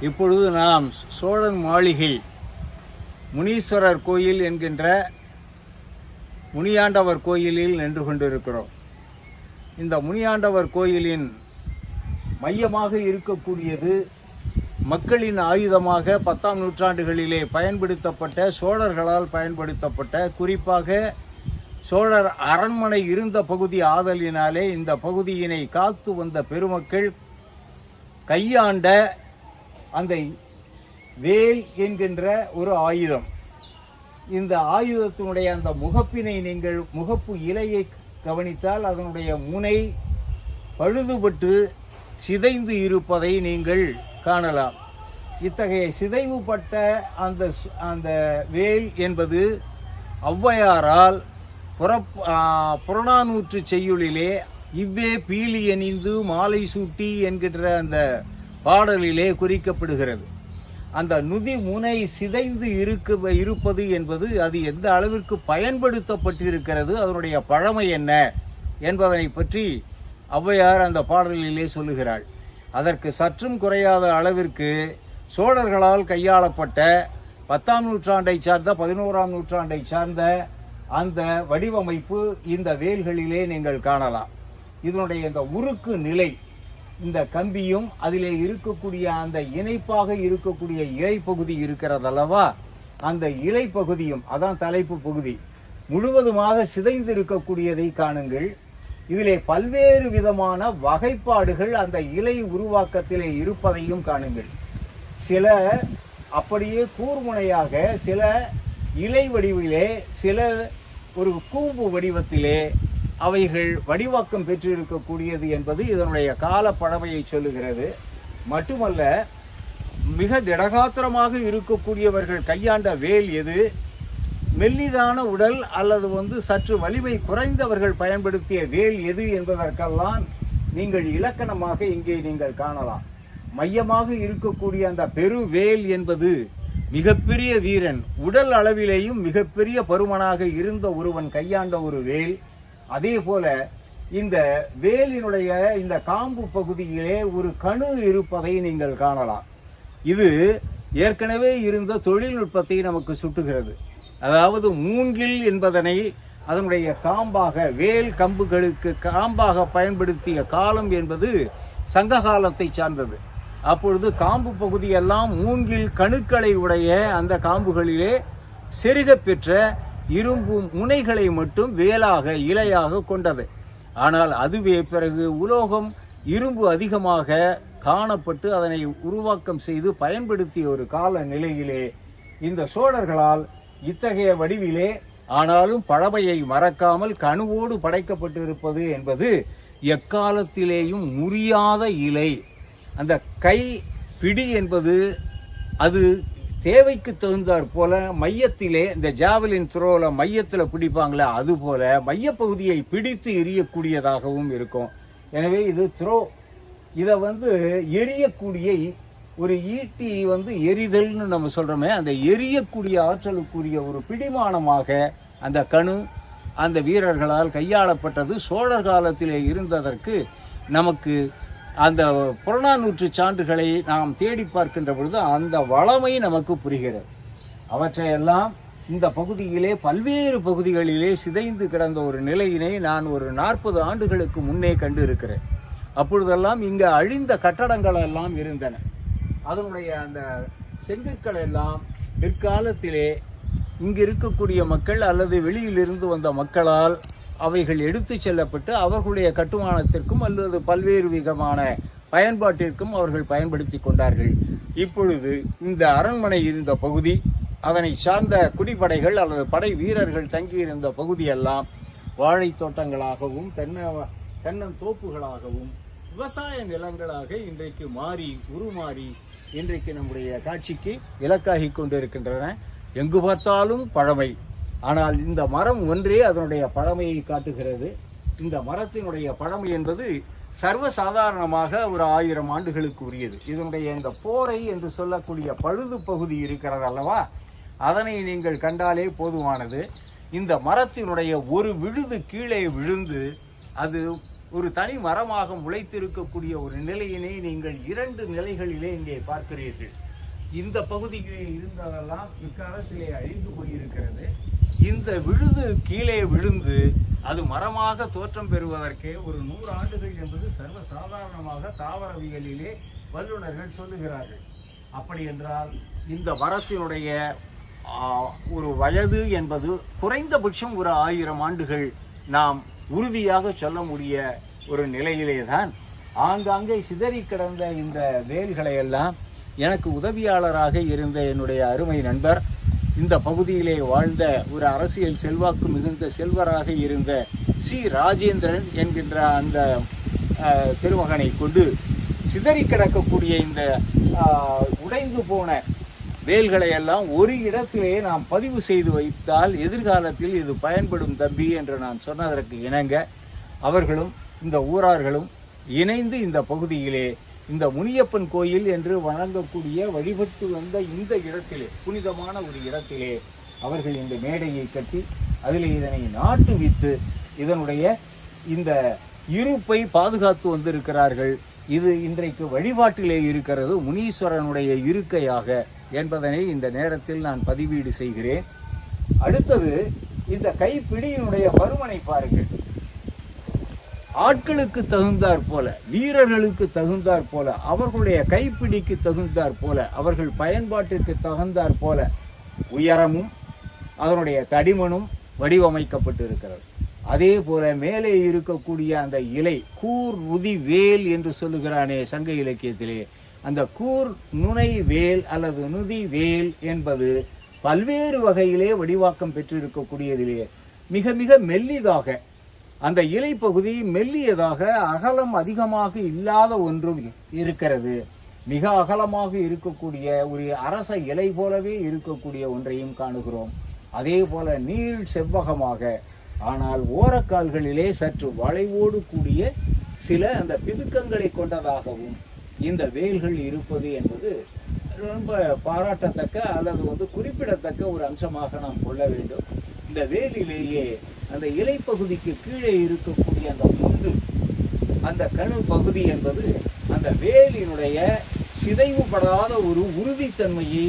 இப்பொழுது நாம் சோழன் மாளிகை முனீஸ்வரர் கோயில் என்கின்ற முனியாண்டவர் கோயிலில் நின்று கொண்டிருக்கிறோம். இந்த முனியாண்டவர் கோயிலின் மையமாக இருக்கக்கூடியது மக்களின் ஆயுதமாக பத்தாம் நூற்றாண்டுகளிலே பயன்படுத்தப்பட்ட சோழர்களால் பயன்படுத்தப்பட்ட குறிப்பாக சோழர் அரண்மனை இருந்த பகுதி ஆதலினாலே இந்த பகுதியினை காத்து வந்த பெருமக்கள் கையாண்ட அந்த வேல் என்கின்ற ஒரு ஆயுதம். இந்த ஆயுதத்தினுடைய அந்த முகப்பினை நீங்கள் முகப்பு இலையை கவனித்தால் அதனுடைய முனை பழுதுபட்டு சிதைந்து இருப்பதை நீங்கள் காணலாம். இத்தகைய சிதைவுபட்ட அந்த அந்த வேல் என்பது ஔவையாரால் புறப் புறநானூற்று செய்யுளிலே இவ்வே பீலி அணிந்து மாலை சூட்டி என்கின்ற அந்த பாடலிலே குறிக்கப்படுகிறது. அந்த நுதி முனை சிதைந்து இருக்க இருப்பது என்பது அது எந்த அளவிற்கு பயன்படுத்தப்பட்டிருக்கிறது அதனுடைய பழமை என்ன என்பதனை பற்றி ஔவையார் அந்த பாடலிலே சொல்லுகிறாள். அதற்கு சற்றும் குறையாத அளவிற்கு சோழர்களால் கையாளப்பட்ட பத்தாம் நூற்றாண்டை சார்ந்த பதினோராம் நூற்றாண்டை சார்ந்த அந்த வடிவமைப்பு இந்த வேல்களிலே நீங்கள் காணலாம். இதனுடைய இந்த உருக்கு நிலை இந்த கம்பியும் அதிலே இருக்கக்கூடிய அந்த இணைப்பாக இருக்கக்கூடிய இலை பகுதி அந்த இலை பகுதியும் அதான் தலைப்பு பகுதி முழுவதுமாக சிதைந்து இருக்கக்கூடியதை காணுங்கள். இதிலே பல்வேறு விதமான வகைப்பாடுகள் அந்த இலை உருவாக்கத்திலே இருப்பதையும் காணுங்கள். சில அப்படியே கூர்முனையாக சில இலை வடிவிலே சில ஒரு கூம்பு வடிவத்திலே அவைகள் வடிவாக்கம் பெற்றிருக்கக்கூடியது என்பது இதனுடைய கால பழமையை சொல்லுகிறது. மட்டுமல்ல மிக திடகாத்திரமாக இருக்கக்கூடியவர்கள் கையாண்ட வேல் எது? மெல்லிதான உடல் அல்லது வந்து சற்று வலிமை குறைந்தவர்கள் பயன்படுத்திய வேல் எது என்பதற்கெல்லாம் நீங்கள் இலக்கணமாக இங்கே நீங்கள் காணலாம். மையமாக இருக்கக்கூடிய அந்த பெரு வேல் என்பது மிகப்பெரிய வீரன். உடல் அளவிலேயும் மிகப்பெரிய பருமனாக இருந்த ஒருவன் கையாண்ட ஒரு வேல். அதே போல இந்த வேலினுடைய இந்த காம்பு பகுதியிலே ஒரு கணு இருப்பதை நீங்கள் காணலாம். இது ஏற்கனவே இருந்த தொழில்நுட்பத்தை நமக்கு சுட்டுகிறது. அதாவது மூங்கில் என்பதனை அதனுடைய காம்பாக வேல் கம்புகளுக்கு காம்பாக பயன்படுத்திய காலம் என்பது சங்க காலத்தை சார்ந்தது. அப்பொழுது காம்பு பகுதியெல்லாம் மூங்கில் கணுக்களை உடைய அந்த காம்புகளிலே செருகப் பெற்ற இரும்பு முனைகளை மட்டும் வேலாக இலையாக கொண்டது ஆனால் அதுவே பிறகு உலோகம் இரும்பு அதிகமாக காணப்பட்டு அதனை உருவாக்கம் செய்து பயன்படுத்திய ஒரு கால நிலையிலே இந்த சோழர்களால் இத்தகைய வடிவிலே ஆனாலும் பழமையை மறக்காமல் கணுவோடு படைக்கப்பட்டிருப்பது என்பது எக்காலத்திலேயும் முறியாத இலை. அந்த கை பிடி என்பது அது தேவைக்கு தகுந்தாற் போல மையத்திலே இந்த ஜாவலின் த்ரோல மையத்தில் பிடிப்பாங்களே அது போல மையப்பகுதியை பிடித்து எரியக்கூடியதாகவும் இருக்கும். எனவே இது த்ரோ இதை வந்து எரியக்கூடிய ஒரு ஈட்டி வந்து எரிதல்னு நம்ம சொல்கிறோமே அந்த எரியக்கூடிய ஆற்றலுக்குரிய ஒரு பிடிமானமாக அந்த கணு அந்த வீரர்களால் கையாளப்பட்டது. சோழர் காலத்திலே இருந்ததற்கு நமக்கு அந்த புறநானூற்று சான்றுகளை நாம் தேடி பார்க்கின்ற பொழுது அந்த வளமை நமக்கு புரிகிறது. அவற்றையெல்லாம் இந்த பகுதியிலே பல்வேறு பகுதிகளிலே சிதைந்து கிடந்த ஒரு நிலையினை நான் ஒரு நாற்பது ஆண்டுகளுக்கு முன்னே கண்டு இருக்கிறேன் அப்பொழுதெல்லாம் இங்கே அழிந்த கட்டடங்கள் எல்லாம் இருந்தன. அதனுடைய அந்த செங்கற்கள் எல்லாம் பிற்காலத்திலே இங்கு இருக்கக்கூடிய மக்கள் அல்லது வெளியிலிருந்து வந்த மக்களால் அவைகள் எடுத்து செல்லப்பட்டு அவர்களுடைய கட்டுமானத்திற்கும் அல்லது பல்வேறு விதமான பயன்பாட்டிற்கும் அவர்கள் பயன்படுத்தி கொண்டார்கள். இப்பொழுது இந்த அரண்மனை இருந்த பகுதி அதனை சார்ந்த குடிப்படைகள் அல்லது படை வீரர்கள் தங்கியிருந்த பகுதியெல்லாம் வாழைத் தோட்டங்களாகவும் தென்ன தென்னந்தோப்புகளாகவும் விவசாய நிலங்களாக இன்றைக்கு மாறி உருமாறி இன்றைக்கு நம்முடைய காட்சிக்கு இலக்காகி கொண்டிருக்கின்றன. எங்கு பார்த்தாலும் பழமை. ஆனால் இந்த மரம் ஒன்றே அதனுடைய பழமையை காட்டுகிறது. இந்த மரத்தினுடைய பழமை என்பது சர்வசாதாரணமாக ஒரு ஆயிரம் ஆண்டுகளுக்கு உரியது. இதனுடைய இந்த போரை என்று சொல்லக்கூடிய பழுது பகுதி இருக்கிறது அல்லவா? அதனை நீங்கள் கண்டாலே போதுமானது. இந்த மரத்தினுடைய ஒரு விழுது கீழே விழுந்து அது ஒரு தனி மரமாக முளைத்திருக்கக்கூடிய ஒரு நிலையினை நீங்கள் இரண்டு நிலைகளிலே இங்கே பார்க்கிறீர்கள். இந்த பகுதியிலே இருந்ததெல்லாம் இக்காலத்திலே அழிந்து போயிருக்கிறது. இந்த விழுது கீழே விழுந்து அது மரமாக தோற்றம் பெறுவதற்கே ஒரு நூறு ஆண்டுகள் என்பது சர்வசாதாரணமாக தாவரவியலிலே வல்லுநர்கள் சொல்லுகிறார்கள். அப்படி என்றால் இந்த மரத்தினுடைய ஒரு வயது என்பது குறைந்தபட்சம் ஒரு ஆயிரம் ஆண்டுகள் நாம் உறுதியாக சொல்ல முடிய ஒரு நிலையிலே தான் ஆங்காங்கே சிதறி கிடந்த இந்த வேல்களை எல்லாம் எனக்கு உதவியாளராக இருந்த என்னுடைய அருமை நண்பர் இந்த பகுதியிலே வாழ்ந்த ஒரு அரசியல் செல்வாக்கு மிகுந்த செல்வராக இருந்த சி. ராஜேந்திரன் என்கின்ற அந்த திருமகனை கொண்டு சிதறி கிடக்கக்கூடிய இந்த உடைந்து போன வேல்களை எல்லாம் ஒரு இடத்திலே நாம் பதிவு செய்து வைத்தால் எதிர்காலத்தில் இது பயன்படும் தம்பி என்று நான் சொன்னதற்கு இணங்க அவர்களும் இந்த ஊரார்களும் இணைந்து இந்த பகுதியிலே இந்த முனியப்பன் கோயில் என்று வணங்கக்கூடிய வழிபட்டு வந்த இந்த இடத்திலே புனிதமான ஒரு இடத்திலே அவர்கள் இந்த மேடையை கட்டி அதில் இதனை நாட்டு நாட்டுவித்து இதனுடைய இந்த இருப்பை பாதுகாத்து வந்திருக்கிறார்கள். இது இன்றைக்கு வழிபாட்டிலே இருக்கிறது முனீஸ்வரனுடைய இருக்கையாக என்பதனை இந்த நேரத்தில் நான் பதிவீடு செய்கிறேன். அடுத்தது இந்த கைப்பிடியினுடைய பருமனை பாருங்கள். ஆட்களுக்கு தகுந்தாற் போல வீரர்களுக்கு தகுந்தாற் போல அவர்களுடைய கைப்பிடிக்கு தகுந்தாற் போல அவர்கள் பயன்பாட்டிற்கு தகுந்தாற் போல உயரமும் அதனுடைய தடிமனும் வடிவமைக்கப்பட்டு இருக்கிறது அதே போல மேலே இருக்கக்கூடிய அந்த இலை கூர் ருதி வேல் என்று சொல்லுகிறானே சங்க இலக்கியத்திலே. அந்த கூர் நுனை வேல் அல்லது நுதி வேல் என்பது பல்வேறு வகையிலே வடிவாக்கம் பெற்றிருக்கக்கூடியதிலே மிக மிக மெல்லிதாக அந்த இலை பகுதி மெல்லியதாக அகலம் அதிகமாக இல்லாத ஒன்றும் இருக்கிறது. மிக அகலமாக இருக்கக்கூடிய ஒரு அரச இலை போலவே இருக்கக்கூடிய ஒன்றையும் காணுகிறோம். அதே போல நீள் செவ்வகமாக. ஆனால் ஓரக்கால்களிலே சற்று வளைவோடு கூடிய சில அந்த பிதுக்கங்களை கொண்டதாகவும் இந்த வேல்கள் இருப்பது என்பது ரொம்ப பாராட்டத்தக்க அல்லது வந்து குறிப்பிடத்தக்க ஒரு அம்சமாக நாம் கொள்ள வேண்டும். இந்த வேலிலேயே அந்த இலைப்பகுதிக்கு கீழே இருக்கக்கூடிய அந்த முந்து அந்த கணு பகுதி என்பது அந்த வேலினுடைய சிதைவுபடாத ஒரு உறுதித்தன்மையை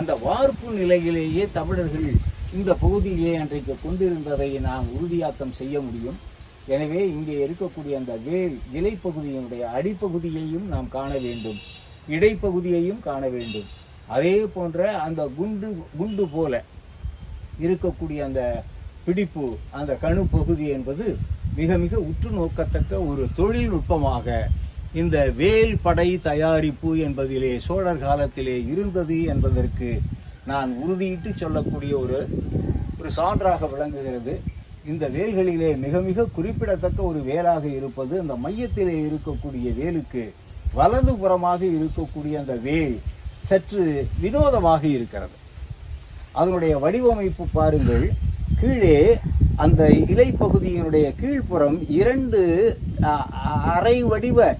அந்த வார்ப்பு நிலையிலேயே தமிழர்கள் இந்த பகுதியிலே அன்றைக்கு கொண்டிருந்ததை நாம் உறுதியாக்கம் செய்ய முடியும். எனவே இங்கே இருக்கக்கூடிய அந்த வேல் இலைப்பகுதியினுடைய அடிப்பகுதியையும் நாம் காண வேண்டும் இடைப்பகுதியையும் காண வேண்டும். அதே போன்ற அந்த குண்டு குண்டு போல இருக்கக்கூடிய அந்த பிடிப்பு அந்த கணு பகுதி என்பது மிக மிக உற்று நோக்கத்தக்க ஒரு தொழில்நுட்பமாக இந்த வேல் படை தயாரிப்பு என்பதிலே சோழர் காலத்திலே இருந்தது என்பதற்கு நான் உறுதியிட்டு சொல்லக்கூடிய ஒரு ஒரு சான்றாக விளங்குகிறது. இந்த வேல்களிலே மிக மிக குறிப்பிடத்தக்க ஒரு வேலாக இருப்பது அந்த மையத்திலே இருக்கக்கூடிய வேலுக்கு வலதுபுறமாக இருக்கக்கூடிய அந்த வேல் சற்று வினோதமாக இருக்கிறது. அதனுடைய வடிவமைப்பு பாருங்கள். கீழே அந்த இலைப்பகுதியினுடைய கீழ்ப்புறம் இரண்டு அரை வடிவ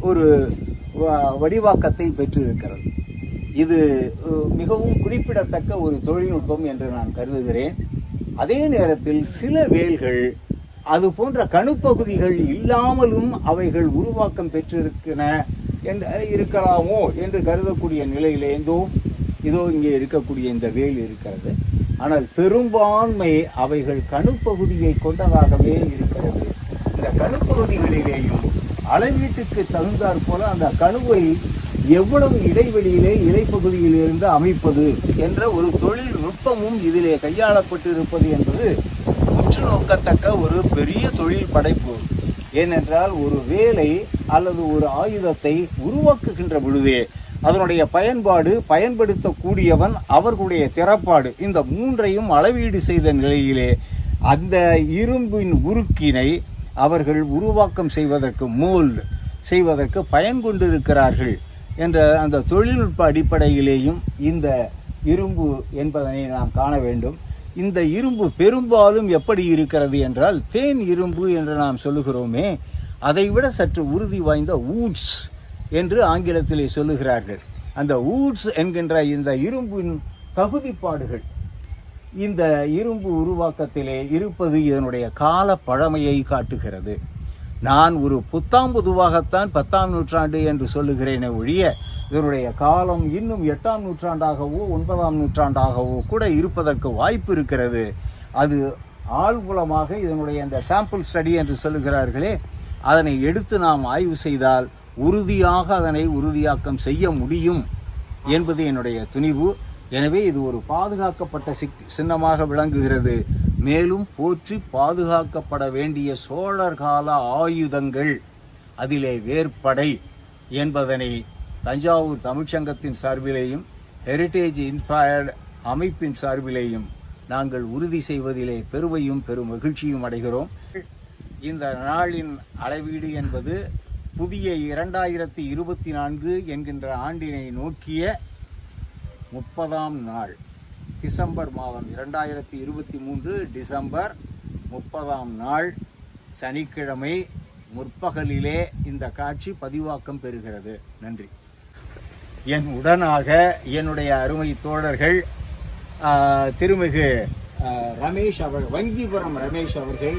ஒரு வ- வடிவாக்கத்தை பெற்றிருக்கிறது. இது மிகவும் குறிப்பிடத்தக்க ஒரு தொழில்நுட்பம் என்று நான் கருதுகிறேன். அதே நேரத்தில் சில வேல்கள் அது போன்ற கணுப்பகுதிகள் இல்லாமலும் அவைகள் உருவாக்கம் பெற்றிருக்கின என்று இருக்கலாமோ என்று கருதக்கூடிய நிலையிலேந்தோ இதோ இங்கே இருக்கக்கூடிய இந்த வேல் இருக்கிறது. ஆனால் பெரும்பான்மை அவைகள் கணுப்பகுதியை கொண்டதாகவே இருக்கிறது. இந்த கணுப்பகுதிகளிலேயும் அளவீட்டுக்கு தகுந்தாற் போல அந்த கணுவை எவ்வளவு இடைவெளியிலே இலைப்பகுதியிலிருந்து அமைப்பது என்ற ஒரு தொழில்நுட்பமும் இதிலே கையாளப்பட்டிருப்பது என்பது உற்று நோக்கத்தக்க ஒரு பெரிய தொழில் படைப்பு. ஏனென்றால் ஒரு வேலை அல்லது ஒரு ஆயுதத்தை உருவாக்குகின்ற பொழுதே அதனுடைய பயன்பாடு பயன்படுத்தக்கூடியவன் அவர்களுடைய திறப்பாடு. இந்த மூன்றையும் அளவீடு செய்த நிலையிலே அந்த இரும்பின் உருக்கினை அவர்கள் உருவாக்கம் செய்வதற்கு மோல்டு செய்வதற்கு பயன் கொண்டிருக்கிறார்கள் என்ற அந்த தொழில்நுட்ப அடிப்படையிலேயும் இந்த இரும்பு என்பதனை நாம் காண வேண்டும். இந்த இரும்பு பெரும்பாலும் எப்படி இருக்கிறது என்றால் தேன் இரும்பு என்று நாம் சொல்லுகிறோமே அதைவிட சற்று உறுதி வாய்ந்த ஊட்ஸ் என்று ஆங்கிலத்திலே சொல்லுகிறார்கள். அந்த ஊட்ஸ் என்கின்ற இந்த இரும்பின் தகுதிப்பாடுகள் இந்த இரும்பு உருவாக்கத்திலே இருப்பது இதனுடைய கால பழமையை காட்டுகிறது. நான் ஒரு புத்தாம் பொதுவாகத்தான் பத்தாம் நூற்றாண்டு என்று சொல்லுகிறேனே ஒழிய இதனுடைய காலம் இன்னும் எட்டாம் நூற்றாண்டாகவோ ஒன்பதாம் நூற்றாண்டாகவோ கூட இருப்பதற்கு வாய்ப்பு இருக்கிறது. அது ஆழ்புலமாக இதனுடைய அந்த சாம்பிள் ஸ்டடி என்று சொல்லுகிறார்களே அதனை எடுத்து நாம் ஆய்வு செய்தால் உறுதியாக அதனை உறுதியாக்கம் செய்ய முடியும் என்பது என்னுடைய துணிவு. எனவே இது ஒரு பாதுகாக்கப்பட்ட சிக் சின்னமாக விளங்குகிறது. மேலும் போற்றி பாதுகாக்கப்பட வேண்டிய சோழர் கால ஆயுதங்கள் அதிலே வேற்படை என்பதனை தஞ்சாவூர் தமிழ்ச்சங்கத்தின் சார்பிலேயும் ஹெரிட்டேஜ் இன்ஃபயர்டு அமைப்பின் சார்பிலேயும் நாங்கள் உறுதி செய்வதிலே பெருமையும் பெரும் மகிழ்ச்சியும் அடைகிறோம். இந்த நாளின் அளவீடு என்பது புதிய இரண்டாயிரத்தி இருபத்தி நான்கு என்கின்ற ஆண்டினை நோக்கிய முப்பதாம் நாள் டிசம்பர் மாதம் இரண்டாயிரத்தி இருபத்தி மூன்று டிசம்பர் முப்பதாம் நாள் சனிக்கிழமை முற்பகலிலே இந்த காட்சி பதிவாக்கம் பெறுகிறது. நன்றி. என் உடனாக என்னுடைய அருமை தோழர்கள் திருமிகு ரமேஷ் அவர் வங்கிபுரம் ரமேஷ் அவர்கள்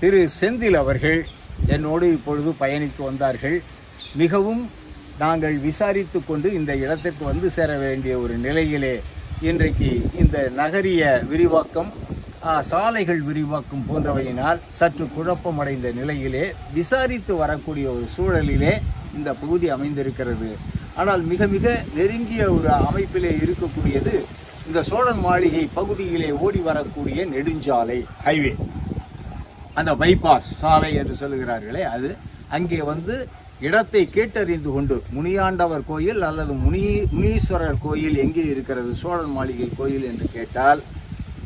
திரு செந்தில் அவர்கள் என்னோடு இப்பொழுது பயணித்து வந்தார்கள். மிகவும் நாங்கள் விசாரித்து கொண்டு இந்த இடத்திற்கு வந்து சேர வேண்டிய ஒரு நிலையிலே இன்றைக்கு இந்த நகரிய விரிவாக்கம் சாலைகள் விரிவாக்கம் போன்றவையினால் சற்று குழப்பமடைந்த நிலையிலே விசாரித்து வரக்கூடிய ஒரு சூழலிலே இந்த பகுதி அமைந்திருக்கிறது. ஆனால் மிக மிக நெருங்கிய ஒரு அமைப்பிலே இருக்கக்கூடியது இந்த சோழன் மாளிகை பகுதியிலே ஓடி வரக்கூடிய நெடுஞ்சாலை ஹைவே. அந்த பைபாஸ் சாலை என்று சொல்லுகிறார்களே அது அங்கே வந்து இடத்தை கேட்டறிந்து கொண்டு முனியாண்டவர் கோயில் அல்லது முனி முனீஸ்வரர் கோயில் எங்கே இருக்கிறது சோழன் மாளிகை கோயில் என்று கேட்டால்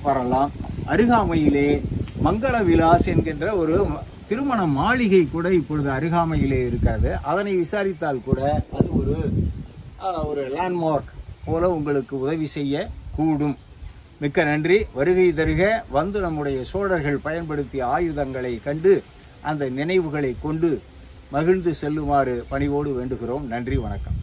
வரலாம். அருகாமையிலே மங்கள விலாஸ் என்கின்ற ஒரு திருமண மாளிகை கூட இப்பொழுது அருகாமையிலே இருக்காது அதனை விசாரித்தால் கூட அது ஒரு ஒரு லேண்ட்மார்க் போல உங்களுக்கு உதவி செய்ய கூடும் மிக்க நன்றி. வருகை தருக. வந்து நம்முடைய சோழர்கள் பயன்படுத்திய ஆயுதங்களை கண்டு அந்த நினைவுகளை கொண்டு மகிழ்ந்து செல்லுமாறு பணிவோடு வேண்டுகிறோம். நன்றி வணக்கம்.